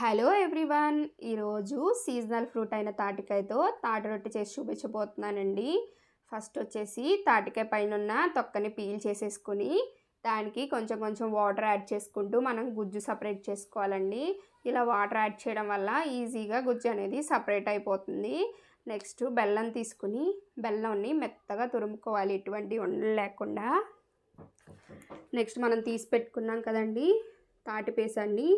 Hello everyone ఈరోజు seasonal fruit అయిన తాటికాయతో తాటి రొట్టె చేసి చూపించబోతున్నానండి. ఫస్ట్ వచ్చేసి తాటికాయ పైన ఉన్న తొక్కని పీల్ చేసేసుకొని దానికి కొంచెం కొంచెం వాటర్ యాడ్ చేసుకుంటూ మనం గుజ్జు సపరేట్ చేసుకోవాలండి. ఇలా వాటర్ యాడ్ చేయడం వల్ల ఈజీగా గుజ్జు అనేది సపరేట్ అయిపోతుంది. నెక్స్ట్ బెల్లం తీసుకుని బెల్లంని మెత్తగా తురుముకోవాలి ఎటువంటి ఉండలు లేకుండా. నెక్స్ట్ మనం తీసి పెట్టుకున్నాం కదండి తాటిపేసాన్ని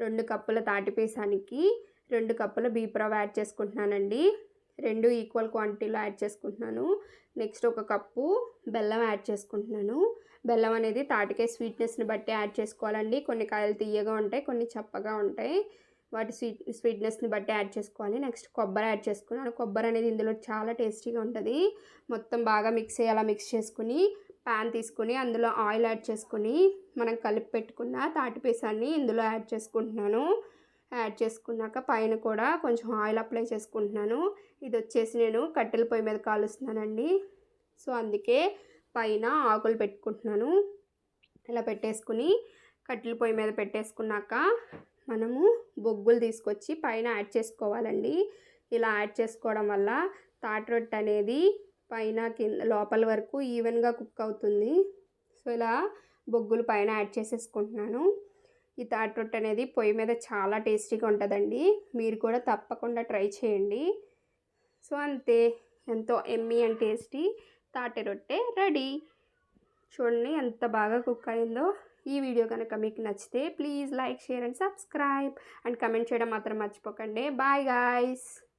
రెండు కప్పుల తాటిపేసానికి రెండు కప్పుల బీప్రవ్ యాడ్ చేసుకుంటున్నానండి. రెండు ఈక్వల్ క్వాంటిటీలో యాడ్ చేసుకుంటున్నాను. నెక్స్ట్ ఒక కప్పు బెల్లం యాడ్ చేసుకుంటున్నాను. బెల్లం అనేది తాటికాయ స్వీట్నెస్ని బట్టి యాడ్ చేసుకోవాలండి. కొన్ని కాయలు తీయగా ఉంటాయి కొన్ని చప్పగా ఉంటాయి. వాటి స్వీట్ స్వీట్నెస్ని బట్టి యాడ్ చేసుకోవాలి. నెక్స్ట్ కొబ్బరి యాడ్ చేసుకున్నాను. కొబ్బరి అనేది ఇందులో చాలా టేస్టీగా ఉంటుంది. మొత్తం బాగా మిక్స్ అయ్యేలా మిక్స్ చేసుకుని ప్యాన్ తీసుకుని అందులో ఆయిల్ యాడ్ చేసుకుని మనం కలిపి పెట్టుకున్న తాటిపీసాన్ని ఇందులో యాడ్ చేసుకుంటున్నాను. యాడ్ చేసుకున్నాక పైన కూడా కొంచెం ఆయిల్ అప్లై చేసుకుంటున్నాను. ఇది వచ్చేసి నేను కట్టెల పొయ్యి మీద కాలుస్తున్నానండి. సో అందుకే పైన ఆకులు పెట్టుకుంటున్నాను. ఇలా పెట్టేసుకుని కట్టెల పొయ్యి మీద పెట్టేసుకున్నాక మనము బొగ్గులు తీసుకొచ్చి పైన యాడ్ చేసుకోవాలండి. ఇలా యాడ్ చేసుకోవడం వల్ల తాటి రొట్టె అనేది పైన కింద లోపల వరకు ఈవెన్గా కుక్ అవుతుంది. సో ఇలా బొగ్గులు పైన యాడ్ చేసేసుకుంటున్నాను. ఈ తాటి రొట్టె అనేది పొయ్యి మీద చాలా టేస్టీగా ఉంటుందండి. మీరు కూడా తప్పకుండా ట్రై చేయండి. సో అంతే. ఎంతో ఎమ్మీ అండ్ టేస్టీ తాటి రొట్టె రెడీ. చూడండి ఎంత బాగా కుక్ అయిందో. ఈ వీడియో కనుక మీకు నచ్చితే please like share and subscribe. And comment చేయడం మాత్రం మర్చిపోకండి. Bye guys.